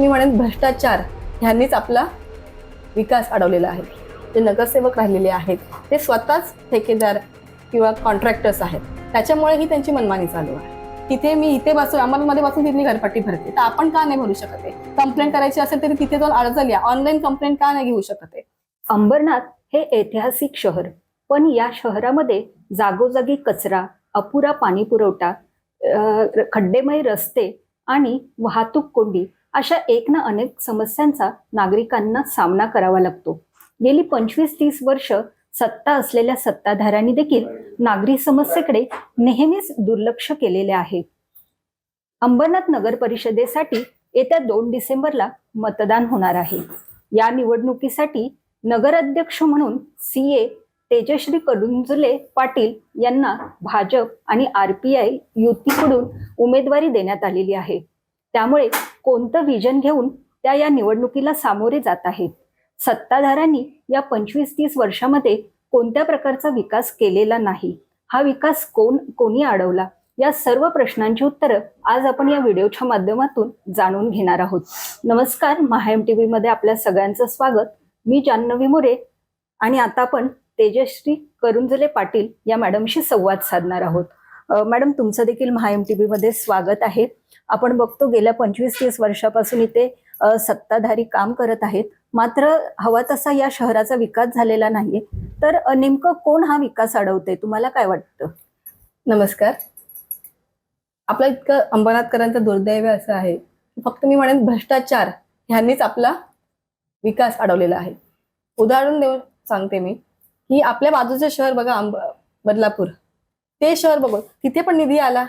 मी म्हणेन भ्रष्टाचार ह्यांनीच आपला विकास अडवलेला आहे. जे नगरसेवक राहिलेले आहेत ते स्वतःच ठेकेदार किंवा कॉन्ट्रॅक्टर्स आहेत. त्याच्यामुळे ही त्यांची मनमानी चालू आहे. तिथे मी इथे बसून अहमदमध्ये बसून तिथली घरपट्टी भरते. तर आपण का नाही भरू शकत आहे? कंप्लेंट करायची असेल तरी तिथे जाऊन अर्ज लिहा ऑनलाईन कंप्लेंट का नाही घेऊ शकत आहे? अंबरनाथ हे ऐतिहासिक शहर पण या शहरामध्ये जागोजागी कचरा अपुरा पाणी पुरवठा खड्डेमय रस्ते आणि वाहतूक कोंडी अशा एक ना अनेक समस्यांचा नागरिकांना सामना करावा लागतो. गेली पंचवीस तीस वर्ष सत्ता असलेल्या सत्ताधाऱ्यांनी देखील नागरी समस्येकडे नेहमीच दुर्लक्ष केलेले आहे. अंबरनाथ नगर परिषदेसाठी येत्या दोन डिसेंबरला मतदान होणार आहे. या निवडणुकीसाठी नगराध्यक्ष म्हणून सी ए तेजश्री कडुंजुले पाटील यांना भाजप आणि आर पी आय युतीकडून उमेदवारी देण्यात आलेली आहे. त्यामुळे कोणतं विजन घेऊन त्या या निवडणुकीला सामोरे जात आहेत? सत्ताधाऱ्यांनी या पंचवीस तीस वर्षामध्ये कोणत्या प्रकारचा विकास केलेला नाही? हा विकास कोण कोणी अडवला या सर्व प्रश्नांची उत्तरं आज आपण या व्हिडिओच्या माध्यमातून जाणून घेणार आहोत. नमस्कार महाएम टी मध्ये आपल्या सगळ्यांचं स्वागत. मी जान्हवी मोरे आणि आता आपण तेजश्री करुंजले पाटील या मॅडमशी संवाद साधणार आहोत. मॅडम तुमचं देखील महाएम टी मध्ये स्वागत आहे. आपण बघतो गेल्या पंचवीस तीस वर्षापासून इथे सत्ताधारी काम करत आहेत. मात्र हवा तसा या शहराचा विकास झालेला नाहीये. तर नेमकं कोण हा विकास अडवते तुम्हाला काय वाटतं? नमस्कार. आपलं इतकं अंबरनाथकरांचं दुर्दैव असं आहे फक्त मी म्हणेन भ्रष्टाचार ह्यांनीच आपला विकास अडवलेला आहे. उदाहरण देऊन सांगते मी की आपल्या बाजूचं शहर बघा अंब बदलापूर. ते शहर बघू तिथे पण निधी आला.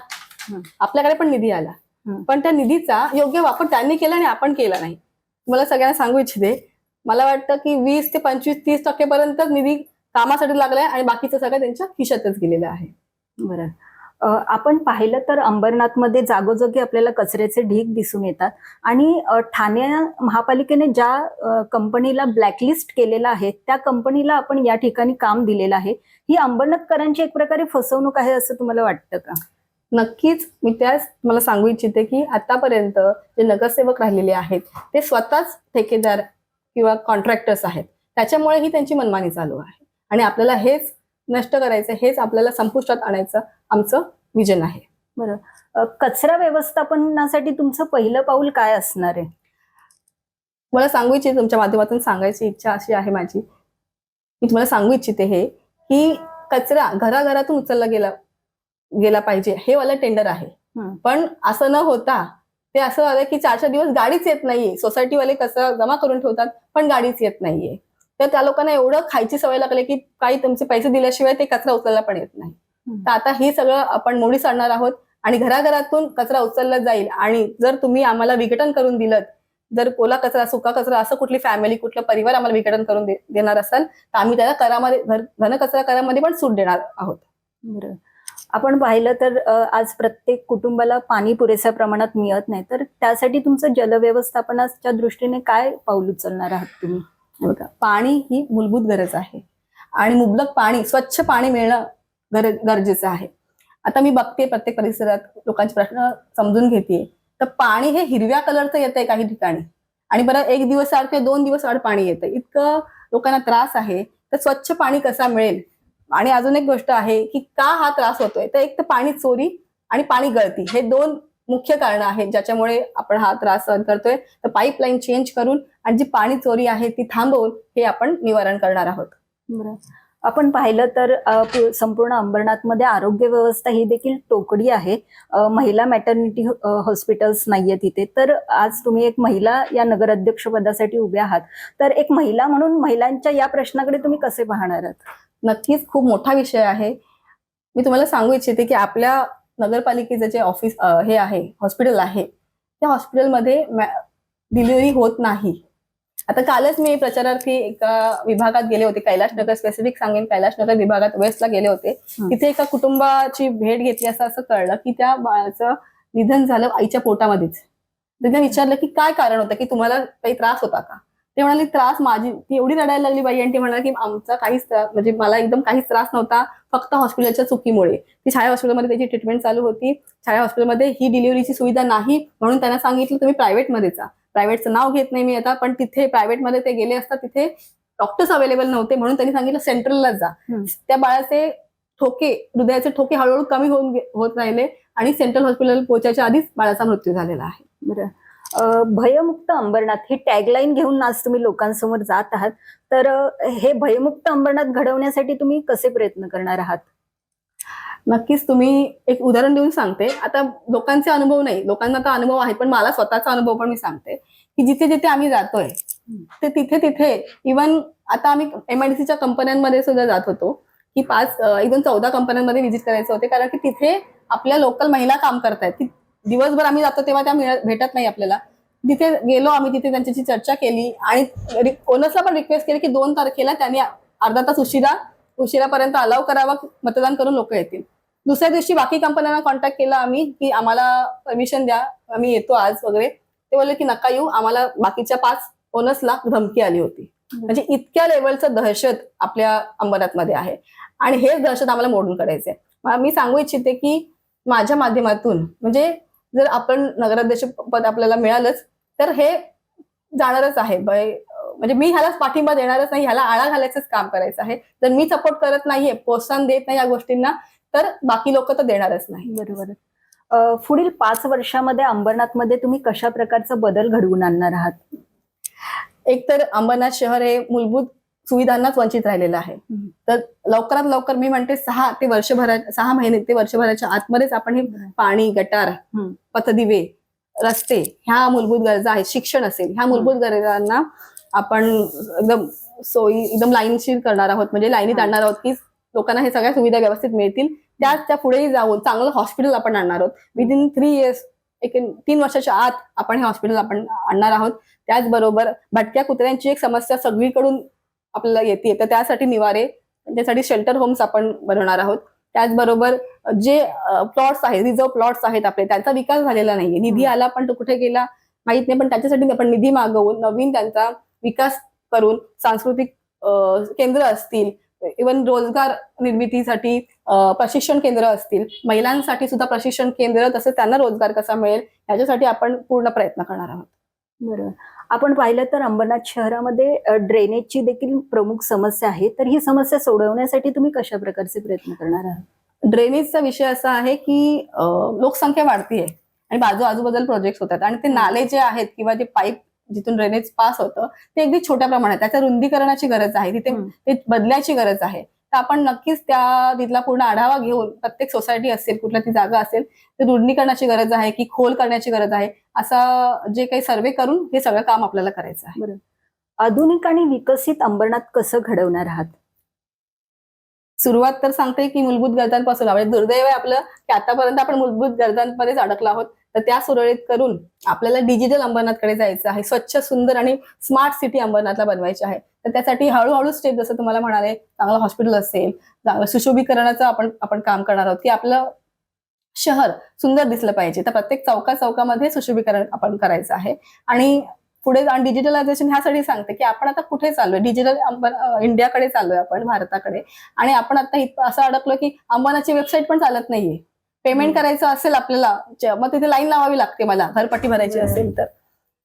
आपल्याकडे पण निधी आला. पण त्या निधीचा योग्य वापर त्यांनी केला आणि आपण केला नाही. मला सगळ्यांना सांगू इच्छिते. मला वाटतं की वीस ते पंचवीस तीस टक्केपर्यंत निधी कामासाठी लागलाय आणि बाकीचं सगळं त्यांच्या खिशातच गेलेलं आहे. बरं. आपण पाहिलं तर अंबरनाथमध्ये जागोजागी आपल्याला कचऱ्याचे ढीग दिसून येतात. आणि ठाणे महापालिकेने ज्या कंपनीला ब्लॅकलिस्ट केलेलं आहे त्या कंपनीला आपण या ठिकाणी काम दिलेलं आहे. ही अंबरनाथकरांची एक प्रकारे फसवणूक आहे असं तुम्हाला वाटतं का? नक्कीच. मी त्याच मला सांगू इच्छिते की आतापर्यंत जे नगरसेवक राहिलेले आहेत ते स्वतःच ठेकेदार किंवा कॉन्ट्रॅक्टर्स आहेत. त्याच्यामुळे ही त्यांची मनमानी चालू आहे. आणि आपल्याला हेच नष्ट करायचं हेच आपल्याला संपुष्टात आणायचं आमचं विजन आहे. अ, कचरा व्यवस्थापनासाठी तुमचं पहिलं पाऊल काय असणार आहे? मला सांगू इच्छिते तुमच्या माध्यमातून सांगायची इच्छा अशी आहे माझी. मी तुम्हाला सांगू इच्छिते हे की कचरा घराघरातून उचलला गेला गेला पाहिजे. हे वाला टेंडर आहे. पण असं न होता ते असं झालं की चार चार दिवस गाडीच येत नाहीये. सोसायटीवाले कचरा जमा करून ठेवतात पण गाडीच येत नाहीये. तर त्या लोकांना एवढं खायची सवय लागली की काही तुमचे पैसे दिल्याशिवाय ते कचरा उचलला पण येत नाही. तर आता हे सगळं आपण मोडीस आणणार आहोत आणि घराघरातून कचरा उचलला जाईल. आणि जर तुम्ही आम्हाला विघटन करून दिलं जर ओला कचरा सुका कचरा असं कुठली फॅमिली कुठला परिवार आम्हाला विघटन करून देणार असाल तर आम्ही त्याला करामध्ये घन कचरा करामध्ये पण सूट देणार आहोत. बरं. आपण पाहिलं तर आज प्रत्येक कुटुंबाला पाणी पुरेशा प्रमाणात मिळत नाही. तर त्यासाठी तुमचं जलव्यवस्थापनाच्या दृष्टीने काय पाऊल उचलणार आहात तुम्ही? बघा पाणी ही मूलभूत गरज आहे. आणि मुबलक पाणी स्वच्छ पाणी मिळणं गरजेचं आहे. आता मी बघते प्रत्येक परिसरात लोकांचे प्रश्न समजून घेते. तर पाणी हे हिरव्या कलरचं येतंय काही ठिकाणी. आणि बरं एक दिवस आड किंवा दोन दिवस आड पाणी येतं. इतकं लोकांना त्रास आहे. तर स्वच्छ पाणी कसा मिळेल? आणि अजून एक गोष्ट आहे की का हा त्रास होतोय? तर एक तर पाणी चोरी आणि पाणी गळती हे दोन मुख्य कारण आहेत ज्याच्यामुळे आपण हा त्रास सहन करतोय. तर पाईपलाईन चेंज करून आणि जी पाणी चोरी आहे ती थांबवून हे आपण निवारण करणार आहोत. बरं. आपण पाहिलं तर संपूर्ण अंबरनाथमध्ये आरोग्य व्यवस्था ही देखील टोकडी आहे. महिला मॅटर्निटी हॉस्पिटल्स नाहीये तिथे. तर आज तुम्ही एक महिला या नगराध्यक्ष पदासाठी उभ्या आहात. तर एक महिला म्हणून महिलांच्या या प्रश्नाकडे तुम्ही कसे पाहणार आहात? नक्कीच खूप मोठा विषय आहे. मी तुम्हाला सांगू इच्छिते की आपल्या नगरपालिकेचं जे ऑफिस हे आहे हॉस्पिटल आहे त्या हॉस्पिटलमध्ये डिलिव्हरी होत नाही. आता कालच मी प्रचारार्थी एका विभागात गेले होते कैलाशनगर स्पेसिफिक सांगेन कैलाशनगर विभागात वेस्टला गेले होते. तिथे एका कुटुंबाची भेट घेतली असं असं कळलं की त्या बाळाचं निधन झालं आईच्या पोटामध्येच. त्यांना विचारलं की काय कारण होतं की तुम्हाला काही त्रास होता का? ते म्हणाले त्रास माझी ती एवढी रडायला लागली बाई. आणि ती म्हणाली की आमचा काहीच त्रास म्हणजे मला एकदम काहीच त्रास नव्हता फक्त हॉस्पिटलच्या चुकीमुळे. ती छाया हॉस्पिटलमध्ये त्याची ट्रीटमेंट चालू होती. छाया हॉस्पिटलमध्ये ही डिलिव्हरीची सुविधा नाही म्हणून त्यांना सांगितलं तुम्ही प्रायव्हेटमध्ये जा. प्रायव्हेटचं नाव घेत नाही मी आता पण तिथे प्रायव्हेटमध्ये ते गेले असता तिथे डॉक्टर्स अवेलेबल नव्हते म्हणून त्यांनी सांगितलं सेंट्रलला जा. त्या बाळाचे ठोके हृदयाचे ठोके हळूहळू कमी होऊन होत राहिले आणि सेंट्रल हॉस्पिटल पोहोचायच्या आधीच बाळाचा मृत्यू झालेला आहे. बरं. भयमुक्त अंबरनाथ ही टॅगलाईन घेऊन आज तुम्ही लोकांसमोर जात आहात. तर हे भयमुक्त अंबरनाथ घडवण्यासाठी तुम्ही कसे प्रयत्न करणार आहात? नक्कीच तुम्ही एक उदाहरण देऊन सांगते. आता लोकांचे अनुभव नाही. लोकांना तर अनुभव आहेत पण मला स्वतःचा अनुभव पण मी सांगते की जिथे जिथे आम्ही जातोय ते तिथे तिथे इवन आता आम्ही एमआयडीसीच्या कंपन्यांमध्ये सुद्धा जात होतो की पाच इवन चौदा कंपन्यांमध्ये व्हिजिट करायचे होते कारण की तिथे आपल्या लोकल महिला काम करतायत. की दिवसभर आम्ही जातो तेव्हा त्या मिळत- भेटत नाही आपल्याला. तिथे गेलो आम्ही तिथे त्यांच्याशी चर्चा केली आणि ओनर्सला पण रिक्वेस्ट केली की दोन तारखेला त्यांनी अर्धा तास उशिरा उशिरापर्यंत अलाव करावा मतदान करून लोक येतील. दुसऱ्या दिवशी बाकी कंपन्यांना कॉन्टॅक्ट केला आम्ही की आम्हाला परमिशन द्या आम्ही येतो आज वगैरे. ते बोलले की नका येऊ आम्हाला बाकीच्या पाच ओनर्सला धमकी आली होती. म्हणजे इतक्या लेवलचं दहशत आपल्या अंबरनाथमध्ये आहे. आणि हेच दहशत आम्हाला मोडून मला मी सांगू इच्छिते की माझ्या माध्यमातून म्हणजे जर आपण नगराध्यक्ष पद आपल्याला मिळालंच तर हे जाणारच आहे. म्हणजे मी ह्यालाच पाठिंबा देणारच नाही ह्याला आळा घालायचंच काम करायचं आहे. जर मी सपोर्ट करत नाहीये प्रोत्साहन देत नाही या गोष्टींना तर बाकी लोक तर देणारच नाही. बरोबर. पुढील पाच वर्षामध्ये अंबरनाथमध्ये तुम्ही कशा प्रकारचा बदल घडवून आणणार आहात? एक तर अंबरनाथ शहर हे मूलभूत सुविधांनाच वंचित राहिलेलं आहे. तर लवकरात लवकर मी म्हणते सहा ते वर्षभरा सहा महिने ते वर्षभराच्या आतमध्येच आपण हे पाणी गटार. पथदिवे रस्ते ह्या मूलभूत गरजा आहेत. शिक्षण असेल ह्या मूलभूत गरजांना आपण एकदम सोयी एकदम लाईनशीर करणार आहोत. म्हणजे लाईनीत. आणणार आहोत की लोकांना हे सगळ्या सुविधा व्यवस्थित मिळतील. त्याच त्या पुढेही जाऊन चांगलं हॉस्पिटल आपण आणणार आहोत. विदिन थ्री इयर्स एक तीन वर्षाच्या आत आपण हे हॉस्पिटल आपण आणणार आहोत. त्याचबरोबर भटक्या कुत्र्यांची एक समस्या सगळीकडून आपल्याला येते तर त्यासाठी निवारे त्यासाठी शेल्टर होम्स आपण बनवणार आहोत. त्याचबरोबर जे प्लॉट्स आहेत रिझर्व प्लॉट्स आहेत आपले त्यांचा विकास झालेला नाहीये. निधी आला पण तो कुठे गेला माहीत नाही. पण त्याच्यासाठी आपण निधी मागवून नवीन त्यांचा विकास करून सांस्कृतिक केंद्र असतील इवन रोजगार निर्मितीसाठी प्रशिक्षण केंद्र असतील महिलांसाठी सुद्धा प्रशिक्षण केंद्र तसंच त्यांना रोजगार कसा मिळेल याच्यासाठी आपण पूर्ण प्रयत्न करणार आहोत. बरोबर आपण पाहिलं तर अंबरनाथ शहरामध्ये ड्रेनेजची देखील प्रमुख समस्या आहे. तर ही समस्या सोडवण्यासाठी तुम्ही कशा प्रकारचे प्रयत्न करणार आहात? ड्रेनेजचा विषय असा आहे की लोकसंख्या वाढतीये आणि बाजू आजूबाजूला प्रोजेक्ट होतात. आणि ते नाले जे आहेत किंवा जे पाईप जिथून ड्रेनेज पास होतं ते अगदी छोट्या प्रमाणात त्याच्या रुंदीकरणाची गरज आहे तिथे. ते बदलायची गरज आहे. तर आपण नक्कीच त्या तिथला पूर्ण आढावा घेऊन प्रत्येक सोसायटी असेल कुठल्या ती जागा असेल ते रुंदीकरणाची गरज आहे की खोल करण्याची गरज आहे असं जे काही सर्वे करून हे सगळं काम आपल्याला करायचं आहे. आधुनिक आणि विकसित अंबरनाथ कसं घडवणार आहात? सुरुवात तर सांगते की मूलभूत गरजांपासून म्हणजे दुर्दैव आहे आपलं की आतापर्यंत आपण मूलभूत गरजांमध्येच अडकलो आहोत. तर त्या सुरळीत करून आपल्याला डिजिटल अंबरनाथकडे जायचं आहे. स्वच्छ सुंदर आणि स्मार्ट सिटी अंबरनाथला बनवायची आहे. तर त्यासाठी हळूहळू स्टेप जसं तुम्हाला म्हणाले चांगलं हॉस्पिटल असेल चांगलं सुशोभीकरणाचं आपण आपण काम करणार आहोत की आपलं शहर सुंदर दिसलं पाहिजे. तर प्रत्येक चौका चौकामध्ये सुशोभीकरण आपण करायचं आहे. आणि पुढे जाऊन डिजिटलायझेशन ह्यासाठी सांगते की आपण आता कुठे चाललोय? डिजिटल इंडियाकडे चाललोय आपण भारताकडे. आणि आपण आता असं अडकलो की अंबानाची वेबसाईट पण चालत नाहीये. पेमेंट. करायचं असेल आपल्याला मग तिथे लाईन लावावी लागते मला. घरपट्टी भरायची. असेल तर.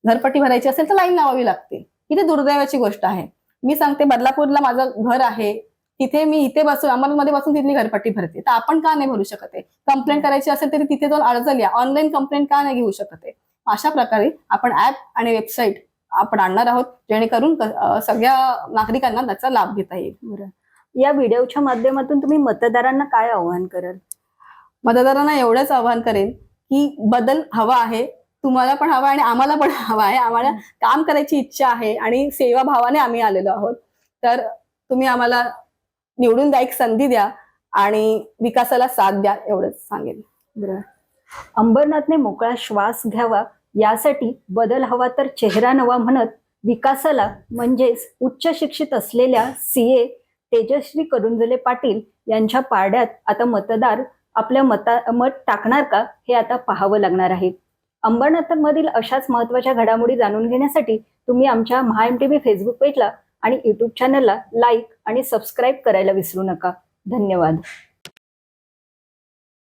घरपट्टी भरायची असेल तर लाईन लावावी लागते. ही ते दुर्दैवाची गोष्ट आहे. मी सांगते बदलापूरला माझं घर आहे. तिथे मी इथे बसून अंमलमध्ये बसून तिथली घरपट्टी भरते. तर आपण का नाही भरू शकत आहे? कंप्लेंट करायची असेल तरी तिथे जाऊन अर्ज लिहा ऑनलाईन कंप्लेंट का नाही घेऊ शकत आहे? अशा प्रकारे आपण ऍप आणि वेबसाईट आपण आणणार आहोत जेणेकरून सगळ्या नागरिकांना त्याचा लाभ घेता येईल. या व्हिडिओच्या माध्यमातून तुम्ही मतदारांना काय आव्हान कराल? मतदारांना एवढंच आवाहन करेन की बदल हवा आहे तुम्हाला पण हवा आहे आणि आम्हाला पण हवा आहे. आम्हाला काम करायची इच्छा आहे आणि सेवा भावाने आम्ही आलेलो आहोत. तर तुम्ही आम्हाला निवडून द्या एक संधी द्या आणि विकासाला साथ द्या एवढंच सांगेन. बरं. अंबरनाथने मोकळा श्वास घ्यावा यासाठी बदल हवा तर चेहरा नवा म्हणत विकासाला म्हणजेच उच्च शिक्षित असलेल्या सीए तेजश्री करुंजले पाटील यांच्या पारड्यात आता मतदार आपल्या मता मत टाकणार का हे आता पाहावं लागणार आहे. अंबरनाथमधील अशाच महत्त्वाच्या घडामोडी जाणून घेण्यासाठी तुम्ही आमच्या Maha M T V Facebook पेजला आणि युट्यूब चॅनलला लाईक आणि सबस्क्राईब करायला विसरू नका. धन्यवाद.